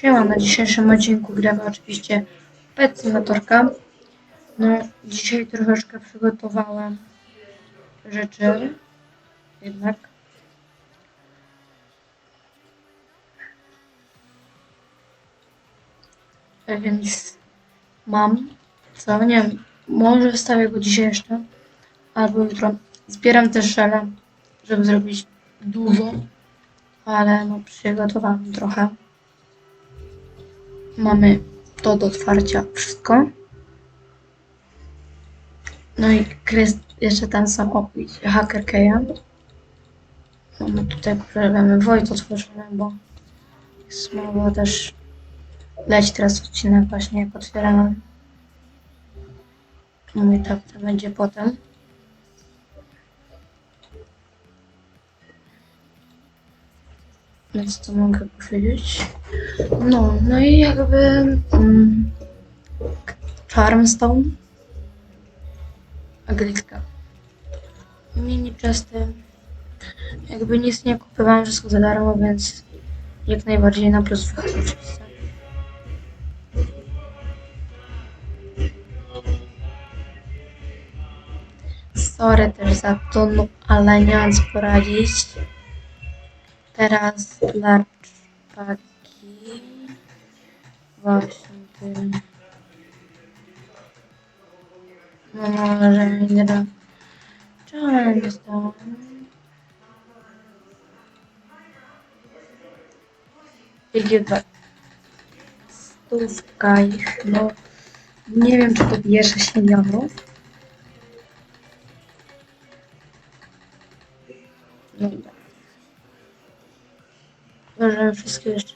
Siema, na dzisiejszym odcinku gramy oczywiście Pet. No, dzisiaj troszeczkę przygotowałem rzeczy, jednak. E, Więc mam, co, nie wiem, może wstawię go dzisiaj jeszcze, albo jutro. Zbieram też żele, żeby zrobić dużo, ale no przygotowałem trochę. Mamy to do otwarcia wszystko. No i krys, jeszcze ten sam opis Hacker Keja. Mamy tutaj problemy Wojt otworzony, bo jest też leci teraz odcinek właśnie jak otwierałem. No i tak to będzie potem. Więc co mogę powiedzieć? No, no i jakby mm, Charmstone, Agritka, mini czesty, jakby nic nie kupowałam, wszystko za darmo, więc jak najbardziej na plus wychodzi. Sorry też za to, no, ale nie mam poradzić. Teraz dla czpaki właśnie tym. No może mi gra. Charmstone. Idzie Stówka ich, no nie wiem czy to bije 6 milionów. No dobra. Możemy wszystkie jeszcze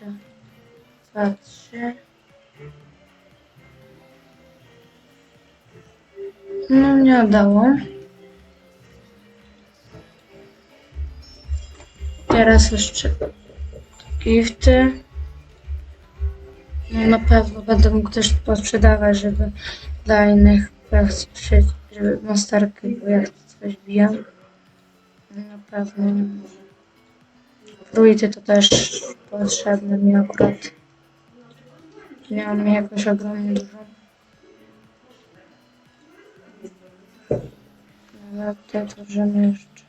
dwa, trzy. No nie oddało. Teraz jeszcze gifty. No na pewno będę mógł też posprzedawać, żeby dla innych praktycznie, żeby masterki, bo jak coś bijam. Na pewno. Fruity to też potrzebne mi akurat. Nie mam jakoś ogromnie dużo. Ale tutaj tworzymy jeszcze.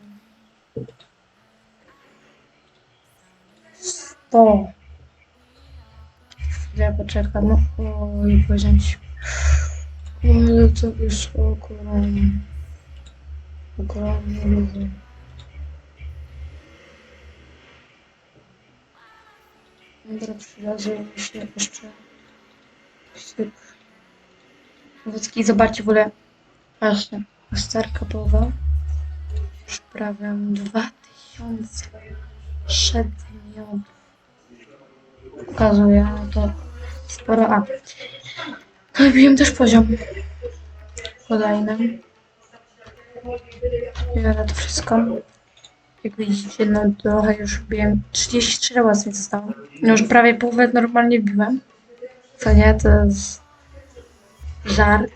100. Chwilę poczekam. No, oj, pozięć. Ale to już ogromnie. Ogromnie dużo. Dobra, przyrazuje mi się jeszcze syp. Wódzki, zobaczcie w ogóle. Właśnie, starka połowa. Prawie 2000 przedmiotów. Pokazuje, no to sporo. A, Wybiłem też poziom. Kolejny. Biorę to wszystko. Jak widzicie, no trochę już biłem. 33 razy mi zostało. No już prawie połowę normalnie biłem. Co nie, to jest żart.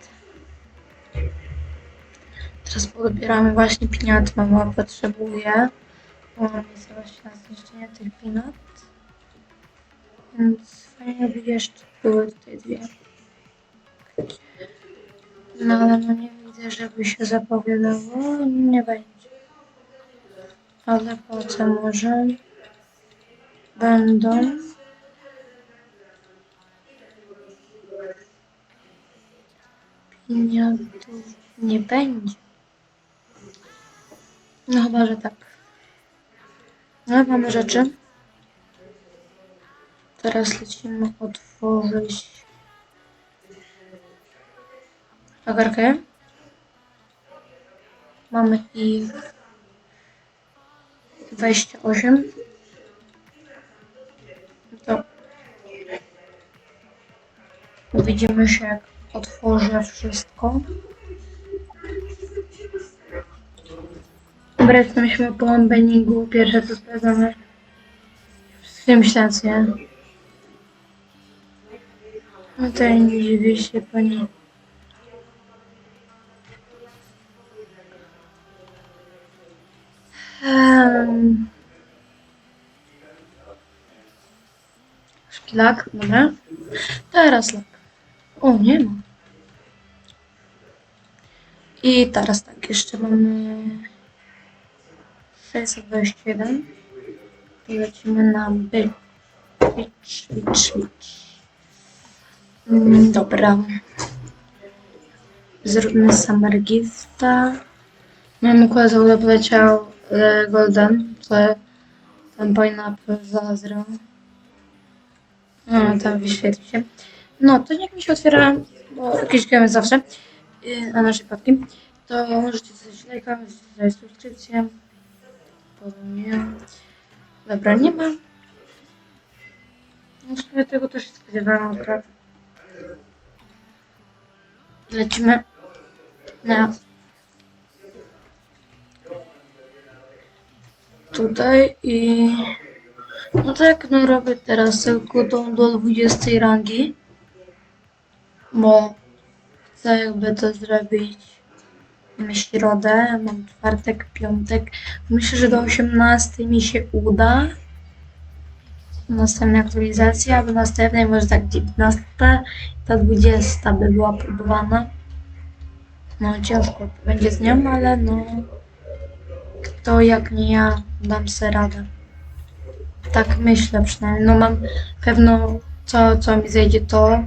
Teraz podbieramy właśnie piniat. Mama potrzebuje. Mama jest właśnie na zniszczenie tych pinat. Więc fajnie by jeszcze były tutaj dwie. No ale no nie widzę, żeby się zapowiadało. Nie będzie. Ale potem może będą piniatów nie będzie. No chyba, że tak. No mamy rzeczy. Teraz lecimy otworzyć lagarkę. Mamy ich 28. To widzimy się jak otworzę wszystko. Dobra, jesteśmy po unbanningu. Pierwsze co sprawdzamy. Wszystkie myślacje. No to nie dziwię się pani. Um, Szkilak, dobra. Teraz lak. O, nie ma. I teraz tak, jeszcze mamy 621. To lecimy na by. Bicz, bicz, bicz. Mm, Dobra. Zróbmy Summer Gifta. Mój Mikołaj poleciał Golden, to ten pineapple zazra. No, tam wyświetli się. No, to niech mi się otwiera, bo jakieś gemy zawsze yy, na naszej papki. To możecie coś lajka, możecie dać subskrypcję. Powiem nie. Dobra, nie ma. No, w sumie tego też się spodziewałam akurat. Lecimy na tutaj i no tak, no robię teraz tylko tą do 20 rangi, bo chcę jakby to zrobić w środę, mam czwartek, piątek, myślę, że do 18 mi się uda następnej aktualizacji, albo następnej może tak 19, ta 20 by była próbowana. No ciężko będzie z nią, ale no kto jak nie ja dam se radę. Tak myślę przynajmniej. No mam pewno co, co mi zejdzie to.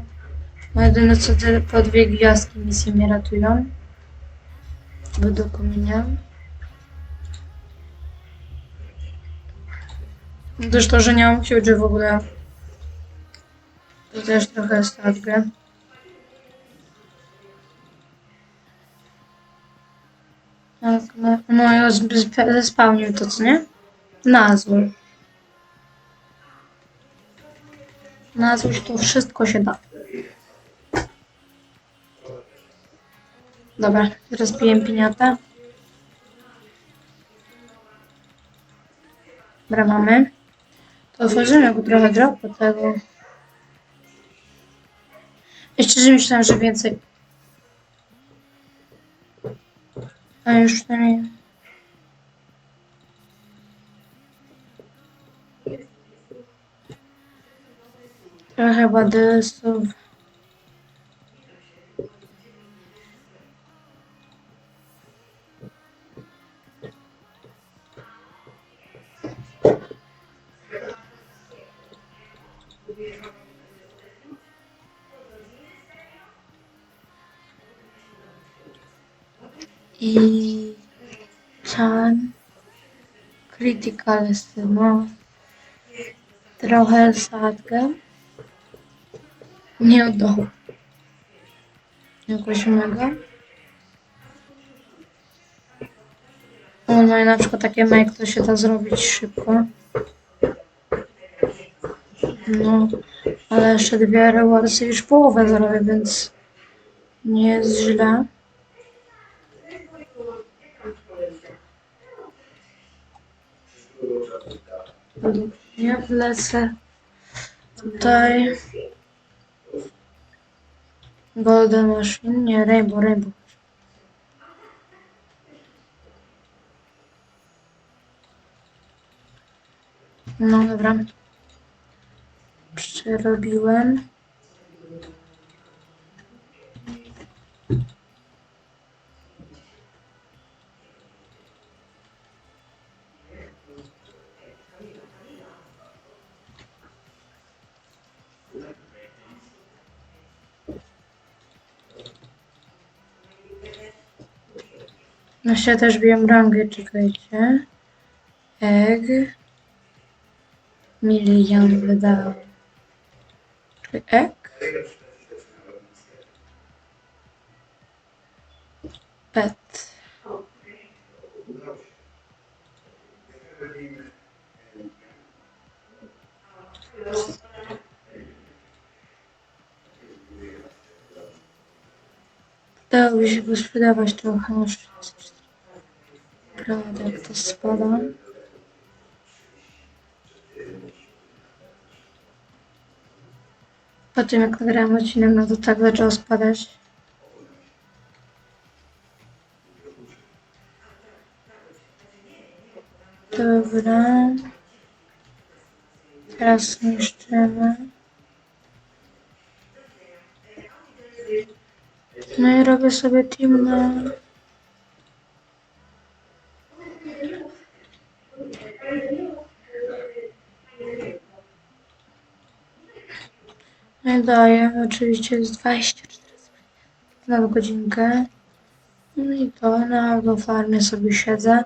No jedyne co te po dwie gwiazdki misje mnie ratują. Według mnie. Też to, że nie mam huge w ogóle. To też trochę statkę. Tak, no, ja zespałnił to, co nie? Nazwy. Nazwy to wszystko się da. Dobra, rozbiję piniatę. Dobra, mamy. To otworzymy go trochę dropu tego. Jeszcze, że myślałem, że więcej. A już to nie. Trochę badysów. I Chan Critical no trochę sadkę nie do jakoś mega o no i na przykład takie make to się da zrobić szybko. No ale jeszcze dwie rewardsy już połowę zrobię więc nie jest źle. Ja wlecę tutaj Golden Machine, nie, Rainbow, Rainbow. No dobra. Przerobiłem. No się też biłem rangę, czekajcie. Egg. Milion wydał. Czekaj, egg? Pet. Dałoby się go sprzedawać trochę na 64 naprawdę jak to spada. Po tym jak nagrałem odcinek, no to tak zaczęło spadać. Dobra. Teraz niszczymy. No i robię sobie team na Daję oczywiście z 24 na godzinkę. No i to no, na farmie sobie siedzę.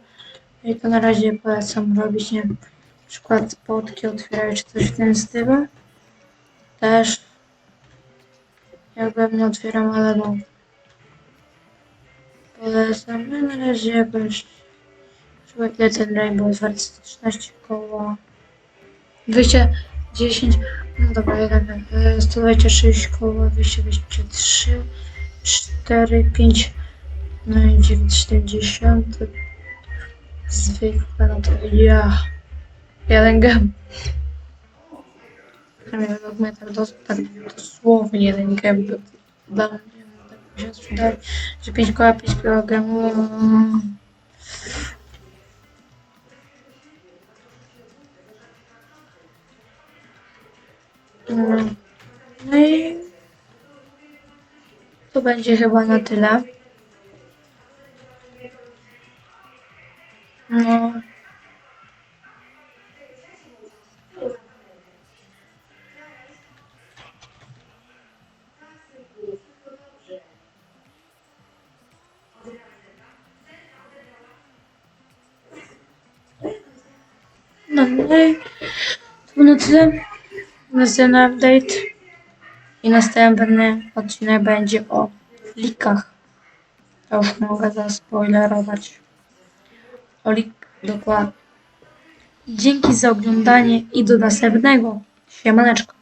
No I to na razie polecam robić, nie na przykład podki otwierać czy coś w tym stylu. Też jakbym nie otwieram, ale no. Polecam. No na razie jakoś na przykład lecę Rainbow 13 koło. Wyjście 10, no dobra, 1, 126 e, koło, 223, 4, 5, no i 970, zwykle, no to ja, 1 gem. Kamienny meter, dos, tak dosłownie 1 gem był dla mnie, tak mi się sprzedaje, że 5 koła, 5 kg. No i to będzie chyba na tyle. No. No, no i to na tyle. Następny update i następny odcinek będzie o likach. To już mogę zaspoilerować. O lik dokładnie. Dzięki za oglądanie i do następnego. Siemaneczko.